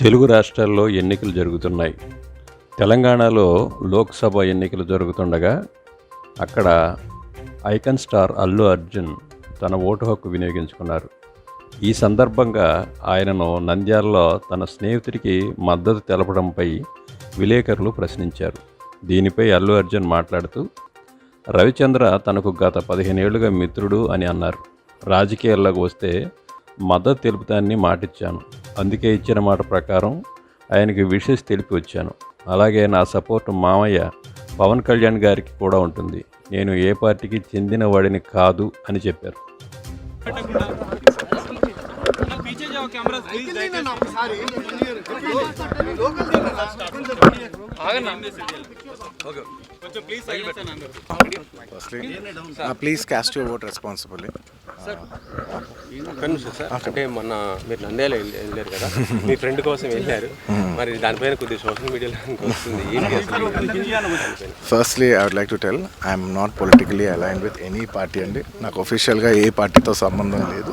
తెలుగు రాష్ట్రాల్లో ఎన్నికలు జరుగుతున్నాయి. తెలంగాణలో లోక్సభ ఎన్నికలు జరుగుతుండగా అక్కడ ఐకన్ స్టార్ అల్లు అర్జున్ తన ఓటు హక్కు వినియోగించుకున్నారు. ఈ సందర్భంగా ఆయనను నంద్యాలలో తన స్నేహితుడికి మద్దతు తెలపడంపై విలేకరులు ప్రశ్నించారు. దీనిపై అల్లు అర్జున్ మాట్లాడుతూ రవిచంద్ర తనకు గత పదిహేనేళ్ళుగా మిత్రుడు అని అన్నారు. రాజకీయాల్లోకి వస్తే మద్దతు తెలుపుతానని మాటిచ్చాను. అందుకే ఇచ్చిన మాట ప్రకారం ఆయనకి విషెస్ తెలిపి వచ్చాను. అలాగే నా సపోర్ట్ మామయ్య పవన్ కళ్యాణ్ గారికి కూడా ఉంటుంది. నేను ఏ పార్టీకి చెందిన వాడిని కాదు అని చెప్పారు. Please cast your vote responsibly అంటే మొన్న మీరు నందేలు వెళ్ళారు కదా మీ ఫ్రెండ్ కోసం వెళ్ళారు. మరి దానిపైన కొద్దిగా సోషల్ మీడియాలో firstly I would like to tell I'm not politically align with any party అండి. నాకు అఫీషియల్గా ఏ పార్టీతో సంబంధం లేదు.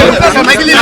Michael